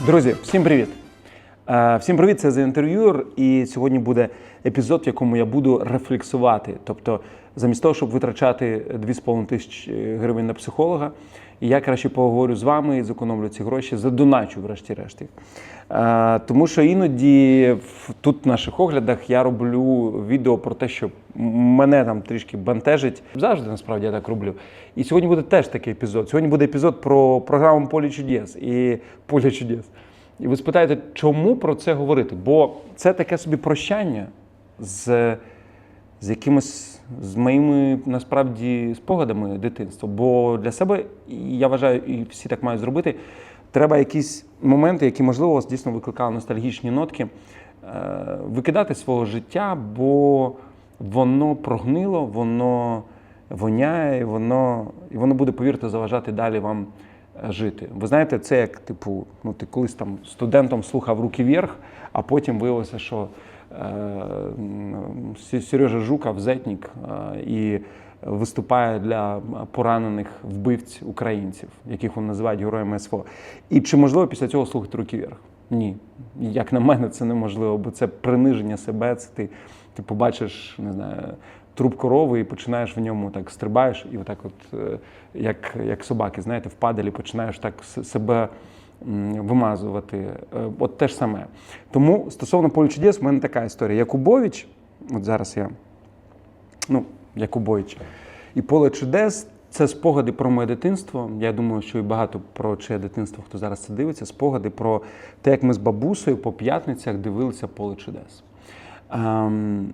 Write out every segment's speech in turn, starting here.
Друзі, всім привіт! Е, Всім привіт, це за інтерв'юр. і сьогодні буде епізод, в якому я буду рефлексувати. Тобто, замість того, щоб витрачати 2,5 тисячі гривень на психолога, я краще поговорю з вами і зекономлю ці гроші, задоначу, врешті-решт. Е, Тому що іноді тут в наших оглядах я роблю відео про те, що мене там трішки бентежить. Завжди насправді я так роблю. І сьогодні буде теж такий епізод. Сьогодні буде епізод про програму Поле чудес і поле чудес. І ви спитаєте, чому про це говорити? Бо це таке собі прощання з, з якимось з моїми насправді спогадами дитинства. Бо для себе, я вважаю, і всі так мають зробити. Треба якісь моменти, які, можливо, вас дійсно викликали ностальгічні нотки, е, викидати свого життя, бо воно прогнило, воно воняє, воно, і воно буде, повірте, заважати далі вам е, жити. Ви знаєте, це як, типу, ну ти колись там студентом слухав руки вверх, а потім виявилося, що Сережа Жуков, зетнік, е, і виступає для поранених вбивць українців, яких вони називають героями СВО. І чи можливо після цього слухати руки вверх? Ні. Як на мене, це неможливо, бо це приниження себе. Це ти, ти побачиш, не знаю, труп корови і починаєш в ньому так стрибаєш, і отак, от, е, як, як собаки, знаєте, в падалі починаєш так себе вимазувати. Е, От те ж саме. Тому стосовно полю чудес, в мене така історія. Якубович, от зараз я ну, Якубович. І поле чудес це спогади про моє дитинство. Я думаю, що і багато про чиє дитинство, хто зараз це дивиться, спогади про те, як ми з бабусею по п'ятницях дивилися поле чудес. Ем,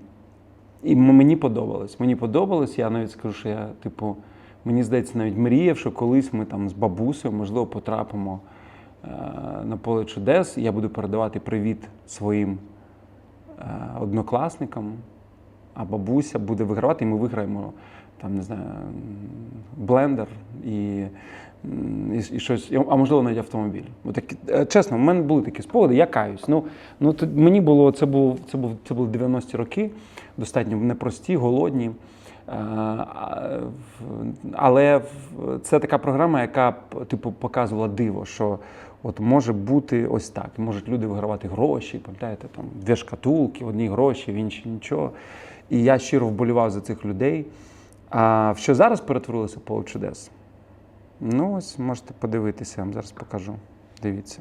і мені подобалось. Мені подобалось. Я навіть скажу, що я, типу, мені здається, навіть мріяв, що колись ми там з бабусею, можливо, потрапимо на поле чудес. Я буду передавати привіт своїм е, однокласникам, а бабуся буде вигравати, і ми виграємо там, не знаю, блендер і, і, і щось, а можливо навіть автомобіль. От такі, е, чесно, в мене були такі спогади, я каюсь. Ну, ну мені було це був це був це були 90-ті роки, достатньо непрості, голодні. Е, Але це така програма, яка типу показувала диво, що от може бути ось так. Можуть люди вигравати гроші, пам'ятаєте, там дві шкатулки, одні гроші, в інші нічого. І я щиро вболівав за цих людей. А в що зараз перетворилося поле чудес? Ну, ось можете подивитися, я вам зараз покажу. Дивіться.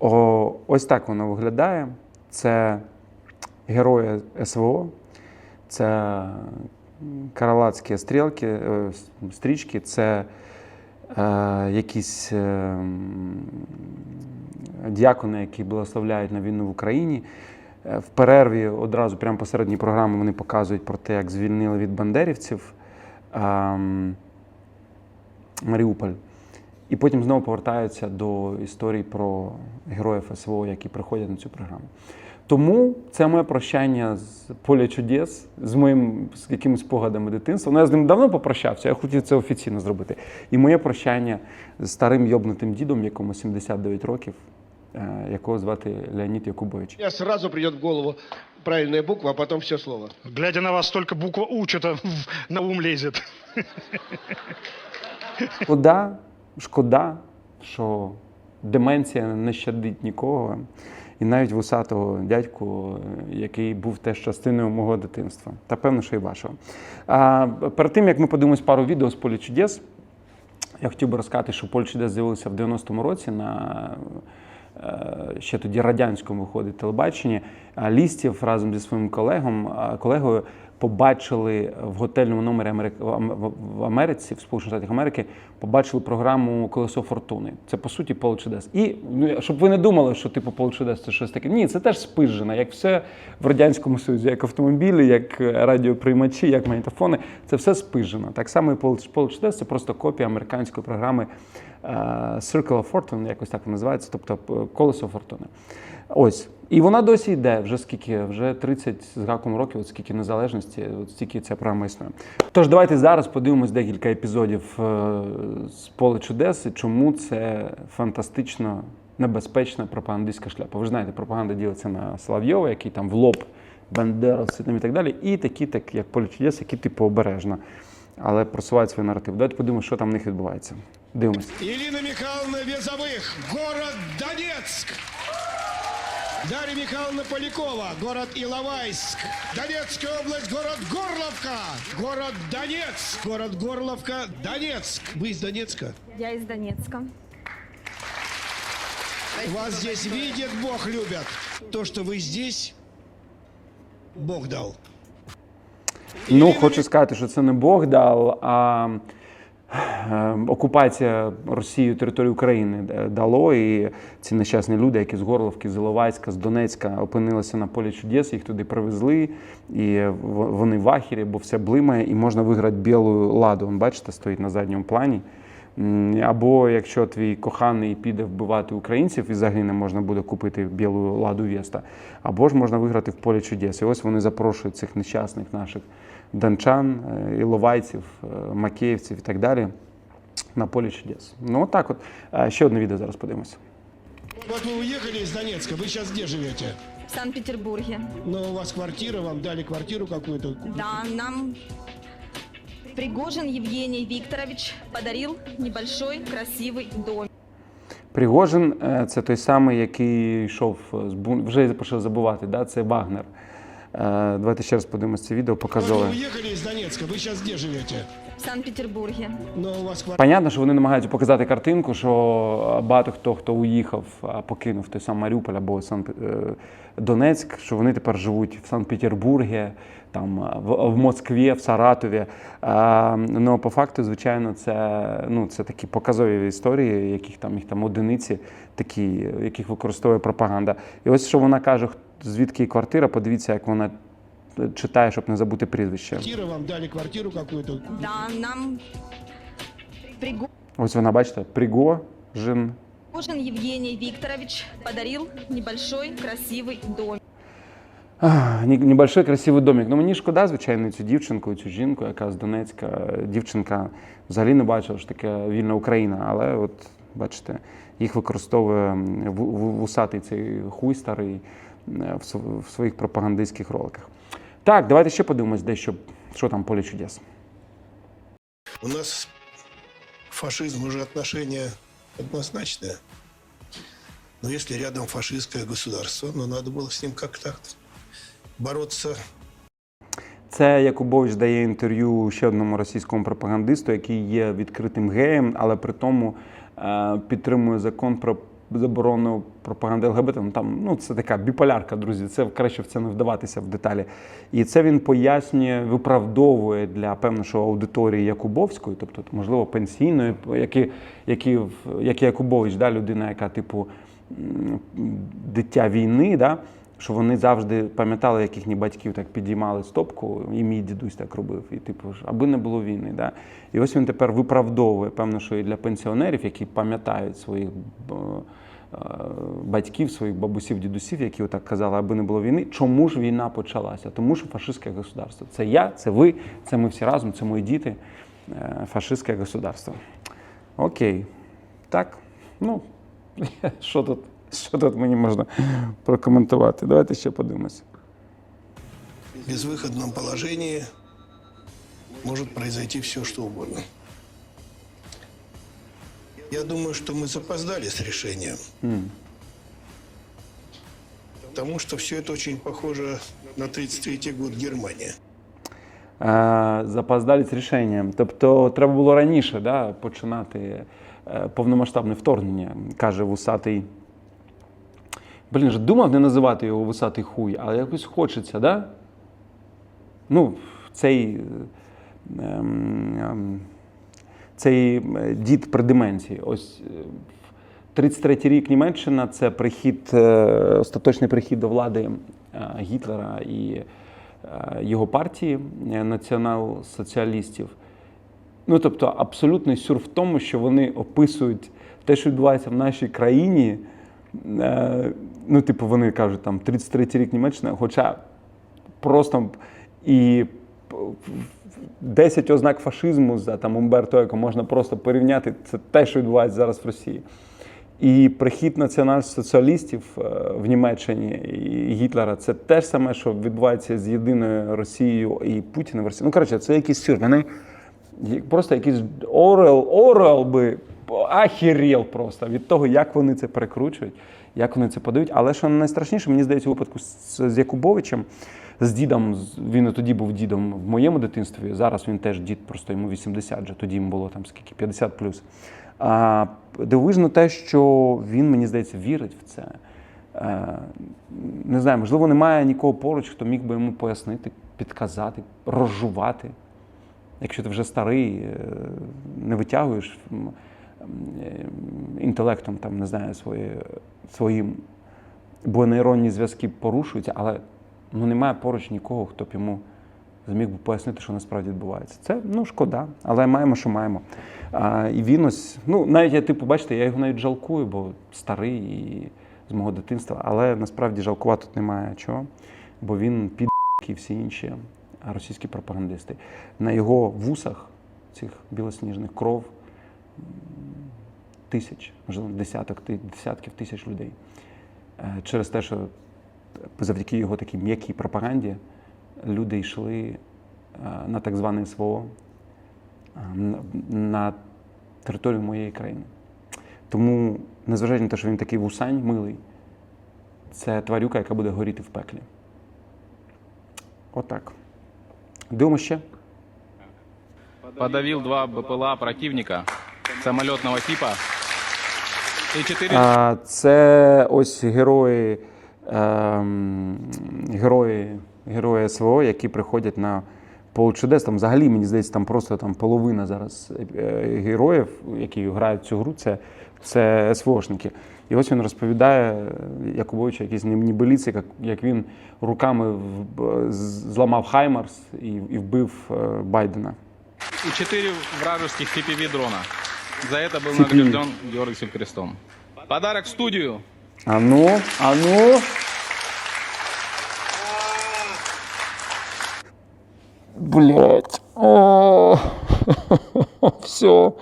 О, ось так воно виглядає. Це герої СВО, це каралатські стрілки, е, стрічки, це якісь е, діакони, які благословляють на війну в Україні. Е, В перерві одразу, прямо посередній програми, вони показують про те, як звільнили від бандерівців Маріуполь. І потім знову повертаються до історій про героїв СВО, які приходять на цю програму. Тому це моє прощання з поля чудес, з моїм з якимись спогадами дитинства. Ну, я з ним давно попрощався, я хотів це офіційно зробити. І моє прощання з старим йобнутим дідом, якому 79 років, е, якого звати Леонід Якубович. меня сразу придет в голову правильная буква, а потом все слово. Глядя на вас, только буква У что-то на ум лезет. Шкода, шкода, що деменція не щадить нікого, і навіть вусатого дядьку, який був теж частиною мого дитинства. Та певно, що і вашого. А, перед тим, як ми подивимось пару відео з полі чудес, я хотів би розказати, що Поль чудес з'явилося в 90-му році на е, ще тоді радянському виходить телебаченні. Лістів разом зі своїм колегом, колегою побачили в готельному номері в Ам- в- в Америці, в Сполучених Штатах Америки, побачили програму Колесо Фортуни. Це по суті поле чудес. І ну, щоб ви не думали, що типу поле чудес це щось таке. Ні, це теж спижена, як все в радянському союзі, як автомобілі, як е, радіоприймачі, як магнітофони. Це все спижено. Так само і поле чудес це просто копія американської програми е, Circle of Fortune, якось так називається, тобто колесо фортуни. Ось. І вона досі йде вже скільки, вже 30 з гаком років, от скільки незалежності, от стільки ця програма існує. Тож давайте зараз подивимось декілька епізодів е, з поле чудес, і чому це фантастично небезпечна пропагандистська шляпа. Ви ж знаєте, пропаганда ділиться на Соловйова, який там в лоб бандеровці і так далі, і такі, так як поле чудес, які типу обережно, але просувають свій наратив. Давайте подивимося, що там в них відбувається. Дивимось. Ирина Михайловна Везовых, город Донецк. Дарья Михайловна Полякова, город Иловайск. Донецкая область, город Горловка. Город Донецк. Город Горловка, Донецк. Вы из Донецка? Я из Донецка. Вас здесь видит, Бог любят. То, что вы здесь, Бог дал. Ну, хочу сказати, що це не Бог дав, а окупація Росією території України е, дало. І ці нещасні люди, які з Горловки, з Іловайська, з Донецька опинилися на полі чудес, їх туди привезли, і вони в ахірі, бо все блимає, і можна виграти білу ладу. Вон, бачите, стоїть на задньому плані. Або якщо твій коханий піде вбивати українців і загине, можна буде купити білу ладу Веста, або ж можна виграти в полі чудес. І ось вони запрошують цих нещасних наших дончан, е, іловайців, е, макеївців і так далі на полі чудес. Ну, отак от. Ще одне відео зараз подивимося. Вот вы уехали из Донецка, вы сейчас где живете? В Санкт-Петербурге. Но у вас квартира, вам дали квартиру какую-то? Да, нам Пригожин Евгений Викторович подарил небольшой красивый дом. Пригожин е, це той самий, який йшов з бун... вже я почав забувати, да? це Вагнер. Е, Давайте ще раз подивимося це відео, Вот показали. вы уехали из Донецка, вы сейчас где живете? В Санкт-Петербурге. Но у вас. Понятно, що вони намагаються показати картинку, що багато хто, хто уїхав, покинув той сам Маріуполь або Сан е, Донецьк, що вони тепер живуть в Санкт-Петербургі, там в, в Москві, в Саратові. А, ну по факту, звичайно, це ну це такі показові історії, яких там їх там одиниці, такі, яких використовує пропаганда. І ось що вона каже, звідки квартира. Подивіться, як вона читає, щоб не забути прізвище. Квартира, вам дали квартиру какую-то? Да, нам Пригожин Ось вона, бачите, Пригожин. Евгений Викторович подарил небольшой красивый дом. А, ні- Небольшой красивий домик. Ну мені шкода, звичайно, цю дівчинку, цю жінку, яка з Донецька. Дівчинка взагалі не бачила що таке вільна Україна, але от бачите, їх використовує м, ву- ву- вусатий цей хуй старий е, в св- в своїх пропагандистських роликах. Так, давайте ще подивимось дещо, що там поле чудес. У нас фашизм уже отношение однозначное. Но если рядом фашистское государство, ну надо было с ним как-то бороться Це Якубович дає інтерв'ю ще одному російському пропагандисту, який є відкритим геєм, але при тому е, підтримує закон про заборону пропаганди ЛГБТ. Ну, там ну це така біполярка, друзі. Це краще в це не вдаватися в деталі. І це він пояснює, виправдовує для певної аудиторії Якубовської, тобто можливо пенсійної, які, які, як Якубович, да, людина, яка типу дитя війни, да, що вони завжди пам'ятали, як їхні батьків так підіймали стопку, і мій дідусь так робив. І типу, ж, аби не було війни. Да. І ось він тепер виправдовує, певно, що і для пенсіонерів, які пам'ятають своїх е, батьків, своїх бабусів, дідусів, які отак казали, аби не було війни. Чому ж війна почалася? Тому що фашистське государство. Це я, це ви, це ми всі разом, це мої діти. Е, Фашистське государство. Окей. Так. Ну, що тут, що тут мені можна прокоментувати? Давайте ще подивимося. в безвыходном положении, может произойти все, что угодно. Я думаю, что мы запоздали с решением. Потому что все это очень похоже на 33 год Германии. Е, запоздалі з рішенням. Тобто треба було раніше да, починати е, повномасштабне вторгнення, каже вусатий. Блін, же думав не називати його вусатий хуй, але якось хочеться, да? Ну, цей, е, ем, ем, цей е, дід при деменції. Ось е, 33-й рік Німеччина це прихід, е, остаточний прихід до влади е, Гітлера і е, його партії е, націонал-соціалістів. Ну, тобто, абсолютний сюр в тому, що вони описують те, що відбувається в нашій країні. Е, ну, типу, вони кажуть, там 33-й рік Німеччина, хоча просто і 10 ознак фашизму за там Умберто Еко можна просто порівняти. Це те, що відбувається зараз в Росії. І прихід націонал-соціалістів е, в Німеччині і Гітлера це те ж саме, що відбувається з єдиною Росією і Путіним в Росії. Ну, коротше, це якийсь сюр. Вони просто якийсь Орел, Орел би ахірєл просто від того, як вони це перекручують, як вони це подають. Але що найстрашніше, мені здається, у випадку з, з Якубовичем, з дідом, він і тоді був дідом в моєму дитинстві. Зараз він теж дід, просто йому 80 вже, тоді йому було там скільки 50 плюс. А, дивовижно те, що він, мені здається, вірить в це. Е, не знаю, можливо, немає нікого поруч, хто міг би йому пояснити, підказати, розжувати. Якщо ти вже старий, е, не витягуєш інтелектом, там, не знаю, свої, свої бо нейронні зв'язки порушуються, але ну, немає поруч нікого, хто б йому зміг би пояснити, що насправді відбувається. Це ну, шкода, але маємо, що маємо. А, і він ось, ну, навіть я, типу, бачите, я його навіть жалкую, бо старий і з мого дитинства, але насправді жалкувати тут немає чого, бо він під і всі інші російські пропагандисти. На його вусах, цих білосніжних кров, тисяч, можливо, десяток, десятків тисяч людей. Е, Через те, що завдяки його такій м'якій пропаганді люди йшли е, на так зване СВО е, на- територію моєї країни. Тому, незважаючи на те, що він такий вусань милий, це тварюка, яка буде горіти в пеклі. Отак. Дивимося ще. подавил два БПЛА противника самолетного типа А, це ось герої, ем, герої, герої СВО, які приходять на поле чудес. Там взагалі, мені здається, там просто там половина зараз е, героїв, які грають цю гру, це, це СВОшники. І ось він розповідає е, Якубовичу якісь небеліці, як, як він руками в- з- зламав Хаймарс і, і вбив е, Байдена. и четыре вражеских CPV дрона. За это был CPV. награжден Георгиевским крестом. Подарок в студию. А ну, а ну. Блять. О, все.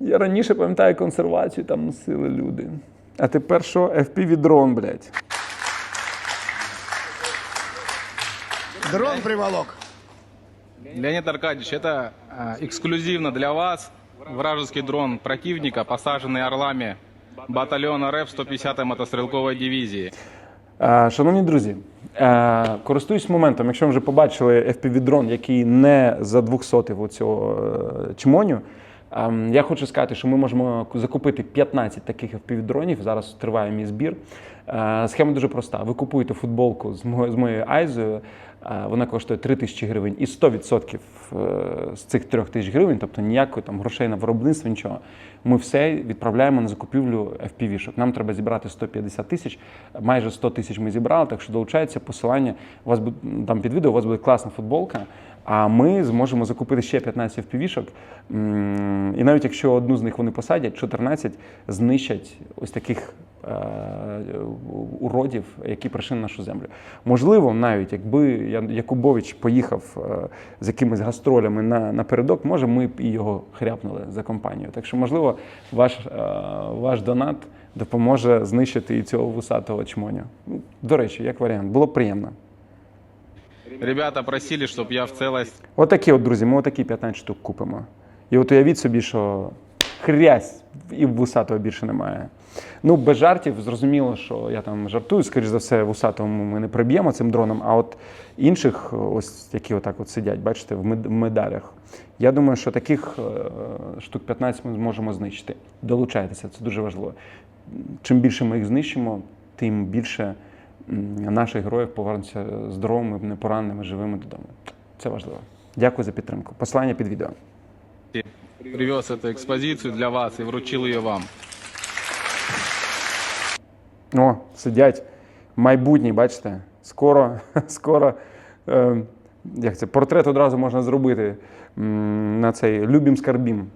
Я раніше пам'ятаю консервацію там носили люди. А тепер що? FPV дрон, блядь. Дрон приволок. Леонид Аркадьевич, это а, эксклюзивно для вас вражеский дрон противника, посаженный орлами батальона РФ 150-й мотострелковой дивизии. Е, Шановні друзі, е, користуюсь моментом, якщо ви вже побачили FPV-дрон, який не за 200 оцього е, чмоню, ем, я хочу сказати, що ми можемо закупити 15 таких FPV-дронів. Зараз триває мій збір. Схема дуже проста. Ви купуєте футболку з моєю, Айзою, вона коштує 3 тисячі гривень, і 100% е, з цих 3 тисяч гривень, тобто ніякої там грошей на виробництво, нічого. Ми все відправляємо на закупівлю FPV-шок. Нам треба зібрати 150 тисяч, майже 100 тисяч ми зібрали, так що долучається посилання. У вас там під відео, у вас буде класна футболка. А ми зможемо закупити ще 15 FPV-шок. І навіть якщо одну з них вони посадять, 14 знищать ось таких уродів, які прийшли на нашу землю. Можливо, навіть якби Якубович поїхав е, з якимись гастролями на, напередок, може, ми б і його хряпнули за компанію. Так що, можливо, ваш, е, ваш донат допоможе знищити і цього вусатого чмоня. Ну, До речі, як варіант, було б приємно. Ребята просили, чтобы я в целости Отакі, от, друзі, ми отакі 15 штук купимо. І от уявіть собі, що хрясь і вусатого більше немає. Ну, без жартів, зрозуміло, що я там жартую, скоріш за все, вусатого ми не приб'ємо цим дроном, а от інших, ось які отак от сидять, бачите, в мед- медалях. Я думаю, що таких е, штук 15 ми зможемо знищити. Долучайтеся, це дуже важливо. Чим більше ми їх знищимо, тим більше наших героїв повернуться здоровими, непораненими, живими додому. Це важливо. Дякую за підтримку. Послання під відео. привез эту экспозицию для вас и вручил ее вам. О, сидять майбутні, бачите? Скоро, скоро. Е, як це? Портрет одразу можна зробити на цей любім скарбім.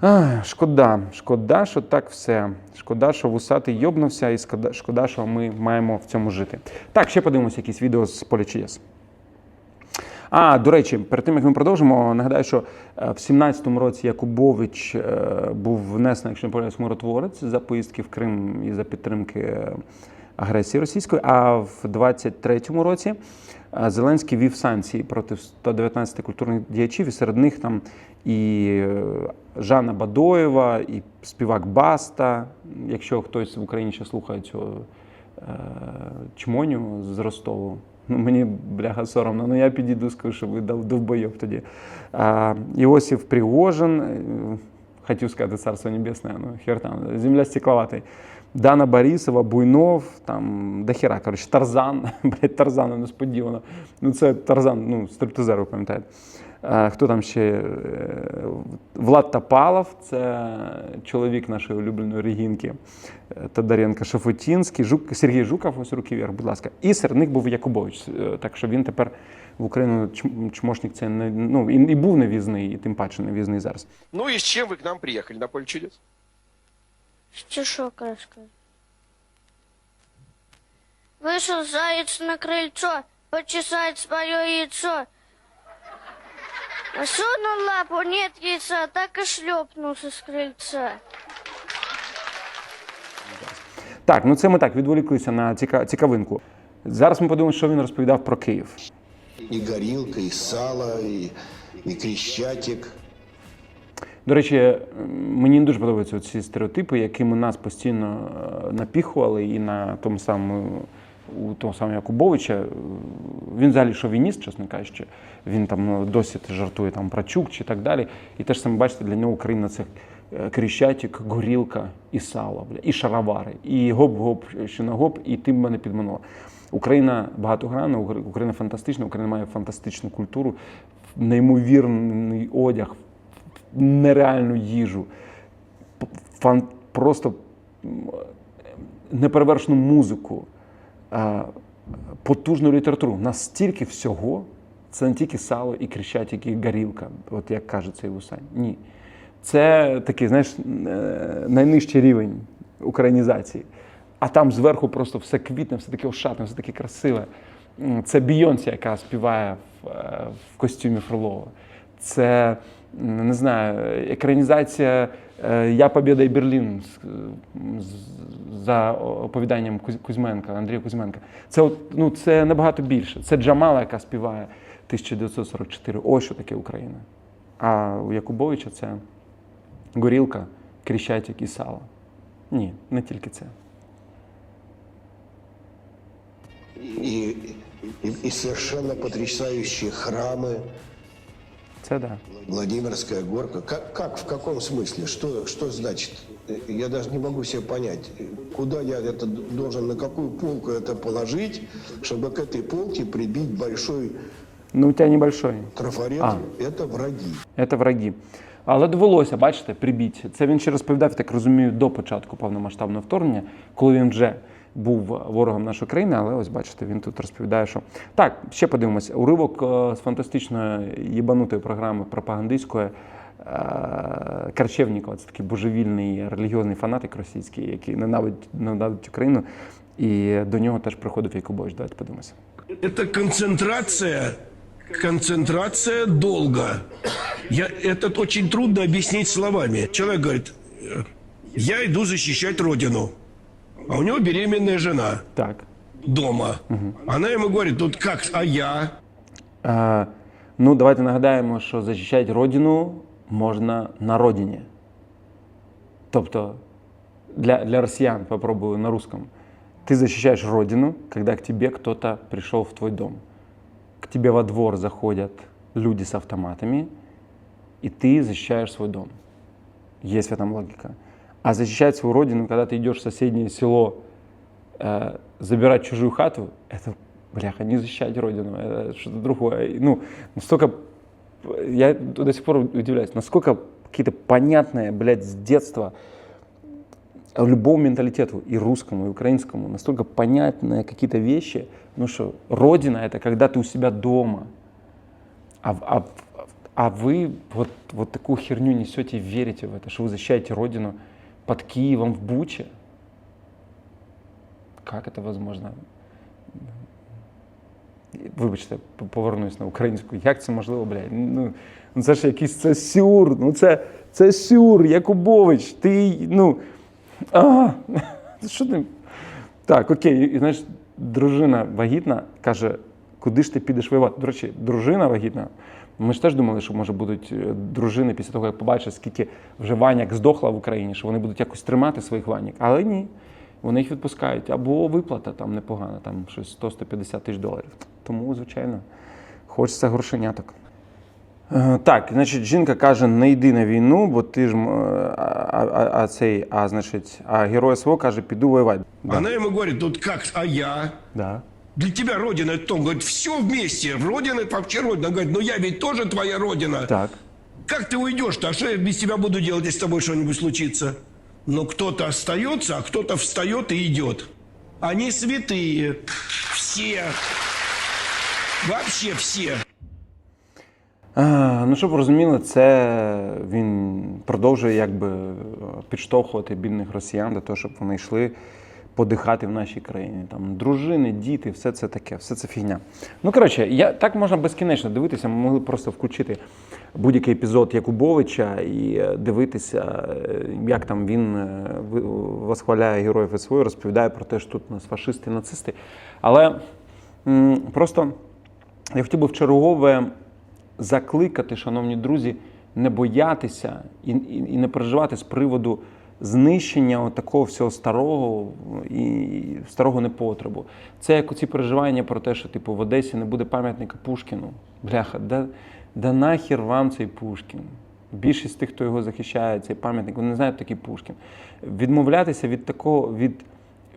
А, шкода, шкода, що так все. Шкода, що вусатий йобнувся, і шкода, що ми маємо в цьому жити. Так, ще подивимося якісь відео з поля чудес. А, до речі, перед тим як ми продовжимо, нагадаю, що е, в 17-му році Якубович е, був внесений, якщо не помиляюсь, миротворець за поїздки в Крим і за підтримки е, агресії російської. А в 23-му році Зеленський вів санкції проти 119 культурних діячів, і серед них там і Жанна Бадоєва, і співак Баста. Якщо хтось в Україні ще слухає цього чмоню з Ростову. Ну, мені бляха соромно, ну я підійду, скажу, що ви дов- довбойов тоді. А, Іосиф Пригожин, е, хотів сказати Царство Небесне, ну хер там, земля стекловатий. Дана Борисова, Буйнов, там дохера, коротше, Тарзан, блядь, Тарзан несподівано. Ну це Тарзан, ну, стриптизер, ви пам'ятаєте. А, Хто там ще? Е, Влад Топалов, це чоловік нашої улюбленої Регінки. Е, Тодоренко Шафутінський, Жук, Сергій Жуков, ось руки вверх, будь ласка. І серед них був Якубович. Е, Так що він тепер в Україну чм- чмошник це не ну і, і був невізний, і тим паче невізний зараз. Ну и с чем вы к нам приехали на поле чудес? Стишок расскажи. Вышел заяц на крыльцо, почесать свое яйцо. Сунул лапу, нет яйца, так и шлепнулся с крыльца. Так, ну це ми так відволіклися на ціка, цікавинку. Зараз ми подивимося, що він розповідав про Київ. И горилка, и сало, и, и крещатик. До речі, м, мені не дуже подобаються ці стереотипи, якими нас постійно е, напіхували, і на тому самому у того самого Якубовича. Е, Він взагалі шовініст, чесно кажучи. Він там ну, досі жартує там про чук чи так далі. І те ж саме бачите, для нього Україна це е, Крещатик, горілка і сало, бля, і шаровари, і гоп-гоп, що на гоп, і ти мене підманула. Україна багатогранна, Україна фантастична, Україна має фантастичну культуру, неймовірний одяг, нереальну їжу, фан, просто м, неперевершену музику, е, потужну літературу. Настільки всього, це не тільки сало і крещатик, і горілка, от як каже цей Вусань. Ні. Це такий, знаєш, е, найнижчий рівень українізації. А там зверху просто все квітне, все таке ошатне, все таке красиве. Це Бійонсі, яка співає в, е, в костюмі Фролова. Це не знаю, екранізація е, Я Побєда і Берлін за оповіданням Кузьменка, Андрія Кузьменка. Це, ну, це набагато більше. Це Джамала, яка співає 1944. Ось що таке Україна. А у Якубовича це горілка, крещатик і сало. Ні, не тільки це. И, и, и совершенно потрясающие храмы. Це да. Владимирская горка. Как, как в каком смысле? Что, что значит? Э, Я даже не могу себе понять, э, куда я это д- должен, на какую полку это положить, чтобы к этой полке прибить большой Ну, у тебе небольшой. трафарет. А. Это враги. Це враги. Але довелося, бачите, прибіть. Це він ще розповідав, я так розумію, до початку повномасштабного вторгнення, коли він вже був ворогом нашої країни. Але ось бачите, він тут розповідає, що так, ще подивимось. Уривок е, з фантастичної єбанутої програми пропагандистської. е, Карчевнікова, це такий божевільний релігіозний фанатик російський, який ненавидить, ненавидить Україну. І до нього теж приходив Якубович. Давайте подивимося. Это концентрация, концентрация долга. Я, это очень трудно объяснить словами. Человек говорит, «Э, я иду защищать родину, А у него беременная жена Так. дома. Она ему говорит, тут как, а я? Е, ну, давайте нагадаємо, що захищати родину можна на родині. Тобто для, для россиян, попробую на русском. Ты защищаешь родину, когда к тебе кто-то пришел в твой дом. К тебе во двор заходят люди с автоматами, и ты защищаешь свой дом. Есть в этом логика. А защищать свою родину, когда ты идешь в соседнее село, э, забирать чужую хату, это, бляха, не защищать родину, это что-то другое. Ну, настолько, я до сих пор удивляюсь, насколько какие-то понятные, блядь, с детства любому менталитету, и русскому, и украинскому, настолько понятные какие-то вещи, ну что, родина это когда ты у себя дома, а, а, а вы вот, вот такую херню несете и верите в это, что вы защищаете родину под Киевом в Буче. Как это возможно? Вибачте, повернусь на українську. Як це можливо, блядь? Ну, ну це ж якийсь це сюр. Ну це, це сюр, Якубович. Ти, ну. А, що ти? Так, окей. І знаєш, дружина вагітна каже, куди ж ти підеш воювати? До речі, дружина вагітна. Ми ж теж думали, що може будуть е, дружини після того, як побачать, скільки вже ваняк здохла в Україні, що вони будуть якось тримати своїх ваняк. Але ні. Вони їх відпускають. Або виплата там непогана, там щось 100-150 тисяч доларів. Тому, звичайно, хочеться грошеняток. Е, Так, значить, жінка каже: не йди на війну, бо ти ж а, а, а цей, а значить, а герой СВО каже, піду воювати. Да. Она ему говорит, ну как, а я? Да Для тебя родина это том. Говорит, все вместе. Родина это вообще родина. Говорит, ну я ведь тоже твоя родина. Так. Как ты уйдешь-то? А что я без тебя буду делать, если с тобой что-нибудь случится? Но кто-то остается, а кто-то встает и идет. Они святые. Все. Вообще все. А, ну, щоб ви розуміли, це він продовжує якби підштовхувати бідних росіян для того, щоб вони йшли подихати в нашій країні. Там дружини, діти, все це таке, все це фігня. Ну коротше, я так можна безкінечно дивитися. Ми могли просто включити будь-який епізод Якубовича і е, дивитися, е, як там він е, восхваляє героїв СВО, розповідає про те, що тут у нас фашисти, нацисти. Але просто я хотів би в чергове закликати, шановні друзі, не боятися і, і, і не переживати з приводу знищення такого всього старого і старого непотребу. Це як оці переживання про те, що типу в Одесі не буде пам'ятника Пушкіну. Бляха, да, да нахер вам цей Пушкін. Більшість тих, хто його захищає, цей пам'ятник, вони не знають такий Пушкін. Відмовлятися від такого, від,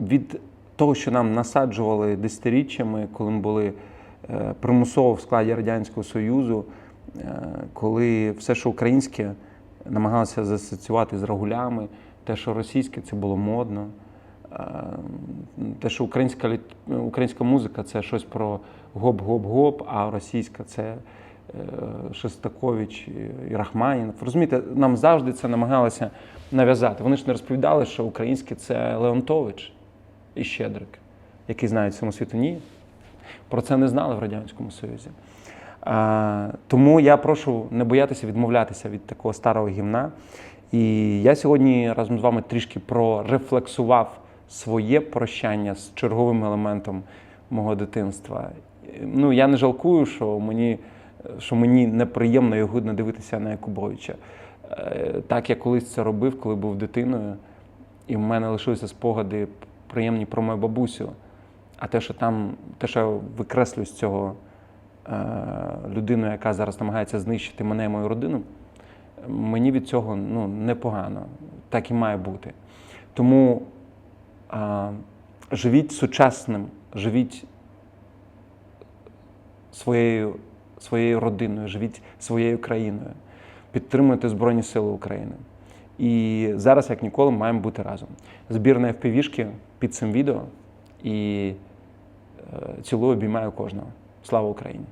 від того, що нам насаджували десятиріччями, коли ми були е, примусово в складі Радянського Союзу, е, коли все, що українське, намагалося засоціювати з рагулями, те, що російське, це було модно. Е, Те, що українська, українська музика це щось про гоп-гоп-гоп, а російська це е, Шостакович і Рахманінов. Розумієте, нам завжди це намагалися нав'язати. Вони ж не розповідали, що українське це Леонтович і Щедрик, які знають всьому світу. Ні. Про це не знали в Радянському Союзі. А, тому я прошу не боятися відмовлятися від такого старого гімна. І я сьогодні разом з вами трішки прорефлексував своє прощання з черговим елементом мого дитинства. Ну, я не жалкую, що мені, що мені неприємно і гидно дивитися на Якубовича. Е, Так я колись це робив, коли був дитиною, і в мене лишилися спогади приємні про мою бабусю. А те, що там, те, що я викреслю з цього е, людину, яка зараз намагається знищити мене і мою родину, мені від цього ну, непогано. Так і має бути. Тому е, живіть сучасним, живіть своєю, своєю родиною, живіть своєю країною, підтримуйте Збройні Сили України. І зараз, як ніколи, маємо бути разом. Збірна FPV-шки під цим відео і е, цілую, обіймаю кожного. Слава Україні!